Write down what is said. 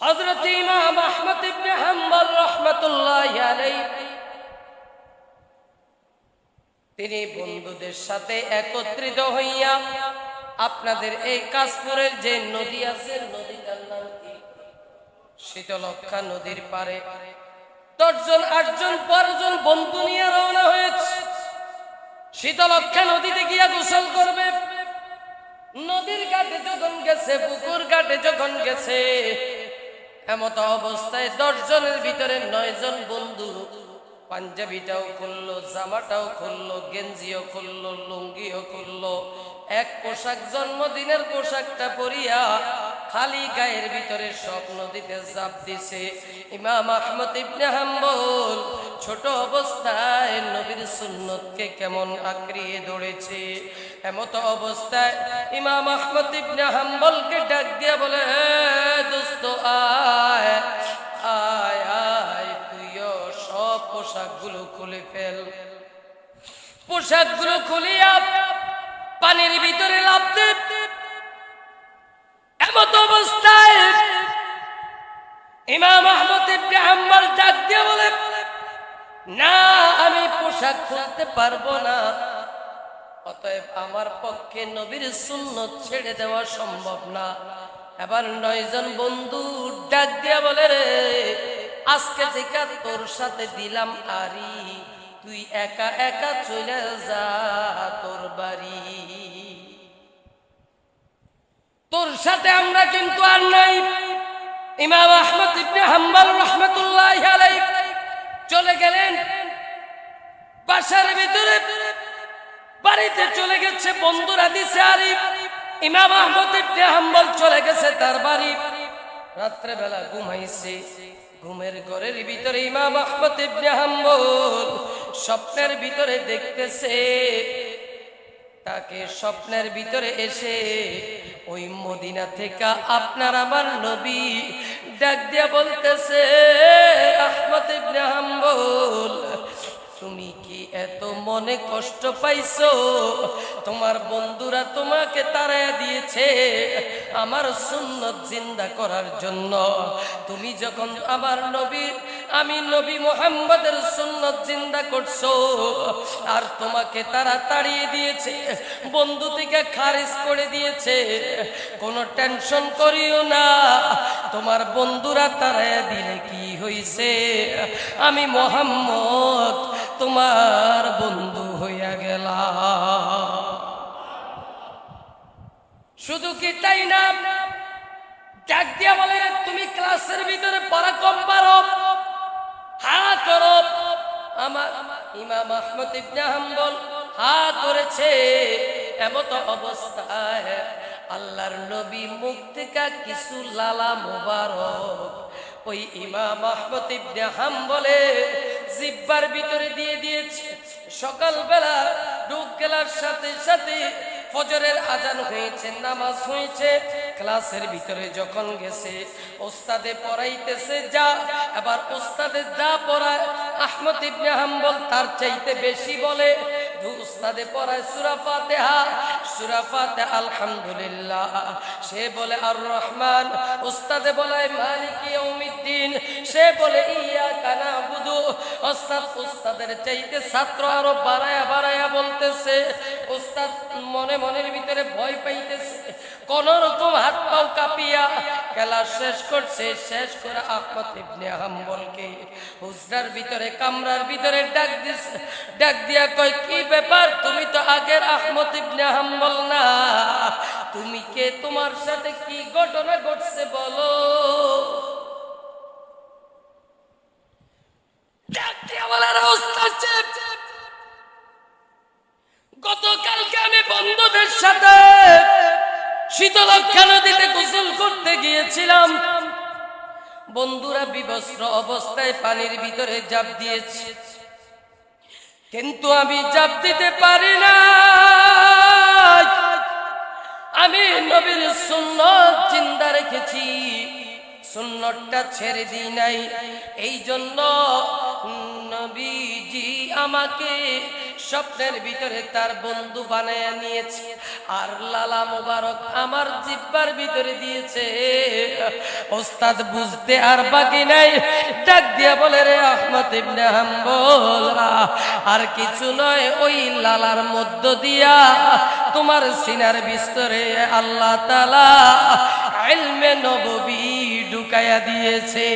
হযরত ইমাম আহমদ ইবনে হাম্বল তিনি বন্ধুদের সাথে একত্রিত হইয়া আপনাদের এই কাশপুরের যে নদী আছে, নদীটার নাম কি? শীতলক্ষা নদীর পারে দশজন, আটজন, বারোজন বন্ধু নিয়ে রওনা হয়েছে। শীতলক্ষা নদীতে গিয়া গোসল করবে। নদীর ঘাটে যখন গেছে, পুকুর ঘাটে যখন গেছে এমত অবস্থায় দশজনের ভিতরে নয় জন বন্ধু। পাঞ্জাবিটাও খুললো, জামাটাও খুললো, গেঞ্জিও খুললো, লুঙ্গিও খুললো। এক পোশাক জন্মদিনের পোশাকটা পরিয়া খালি গায়ের ভিতরে সব নদীতে জাপ দিছে। ইমাম আহমদ ইবনে হাম্বল ছোট অবস্থায় নবীর সুন্নতকে কেমন আঁকড়িয়ে ধরেছে। এমত অবস্থায় ইমাম আহমদ ইবনে হাম্বলকে ডাক দিয়া বলে, "হে দোস্ত পোশাকগুলো খুলিয়া পানির ভিতরে লাভ এমত অবস্থায় ইমাম আহমদ ইবনে ডাক দিয়ে বলে, না, আমি পোশাক খুলতে পারব না। অতএব আমার পক্ষে নবীর সুন্নত ছেড়ে দেওয়া সম্ভব না। এবার নয়জন বন্ধু ডাক দিয়া বলে, রে, আজকে থেকে তোর সাথে দিলাম আরি। তুই একা একা চলে যা তোর বাড়ি। তোর সাথে আমরা কিন্তু আর নাই। ইমাম আহমদ ইবনে হাম্বল রহমতুল্লাহ চলে গেলেন। বাসার ভিতরে বাড়িতে চলে গেছে বন্ধুরা দিছে আরি ইমাম আহমদ ইবনে হাম্বল চলে গেছে তার বাড়ি। রাত্রে বেলা ঘুমাইছে। ঘুমের ঘরের ভিতরে ইমাম আহমদ ইবনে হাম্বল স্বপ্নের ভিতরে দেখতেছে। তাকে স্বপ্নের ভিতরে এসে ওই মদিনা থেকে আপনার আমার নবী ডাক দিয়া বলতেছে, আহমদ ইবনে হাম্বল, তুমি কি এত মনে কষ্ট পাইছো? তোমার বন্ধুরা তোমাকে তাড়ায় দিয়েছে আমার সুন্নত জিন্দা করার জন্য। তুমি যখন আমার নবীর আমি নবী মোহাম্মদের সুন্নত জিন্দা করছ। আর তোমাকে তারা তাড়িয়ে দিয়েছে, বন্ধু থেকে খারিজ করে দিয়েছে। কোনো টেনশন করিও না, তোমার বন্ধুরা তাড়ায় দিলে কি হইছে? আমি মোহাম্মদ, তোমার বন্ধু হইয়া গেলাম। শুধু কি তাই না? ডাক দিয়া বলে, তুমি ক্লাসের ভিতরে পড়া কম পারো। আমার হা এমত অবস্থায় আল্লাহর নবী মুখ কিছু লালা মোবারক ওই ইমাম আহমদ ইবনে হাম্বলে জিব্বার ভিতরে দিয়ে দিয়েছে। সকালবেলা ডুব গেলার সাথে সাথে ফজরের আজান হয়েছে, নামাজ হয়েছে। ক্লাসের ভিতরে যখন গেছে, ওস্তাদে পড়াইতেছে যা এবার ওস্তাদে যা পড়ায়, আহমদ ইবনে হাম্বল তার চাইতে বেশি বলে উস্তাদে পড়ায় সুরা ফাতেহা। সুরা ফাতেহা, আলহামদুলিল্লাহ। সে বলে, আর রহমান। উস্তাদে বলে, মালিক ইয়াউমিদ্দিন। সে বলে ইয়া কানা বুধু ওস্তাদ উস্তাদের চাইতে ছাত্র আরও বাড়ায়া বাড়ায়া বলতেছে। উস্তাদ মনে মনের ভিতরে ভয় পাইতেছে। কোন রকম হাত পাও কাঁপিয়া খেলা শেষ করছে, শেষ করে আহমদ ইবনে হাম্বলকে হুজরার ভিতরে, কামরার ভিতরে ডাক দিছে। ডাক দিয়া কয়, কি ব্যাপার? তুমি তো আগের আহমদ ইবনে হাম্বল না। তুমি কে? তোমার সাথে কি ঘটনা ঘটছে বলো? গোসল করতে গিয়েছিলাম। বন্ধুরা বিবস্ত্র অবস্থায় পানির ভিতরে জাপ দিয়েছে। কিন্তু আমি জাপ দিতে পারি না। আমি নবীর সুন্নত চিন্তা রেখেছি। সুন্নতটা ছেড়ে দিই নাই। এই জন্য নবীজি আমাকে স্বপ্নের ভিতরে তার বন্ধু বানায় নিয়েছে। আর লালা মোবারক আমার জিব্বার ভিতরে দিয়েছে। ওস্তাদ বুঝতে আর বাকি নাই। ডাক দিয়া বলে, রে আহমদ ইবনে হাম্বল, আর কিছু নয়, ওই লালার মধ্য দিয়া তোমার সিনার বিস্তরে আল্লাহ তালা ইলমে নববী ঢুকাইয়া দিয়েছে।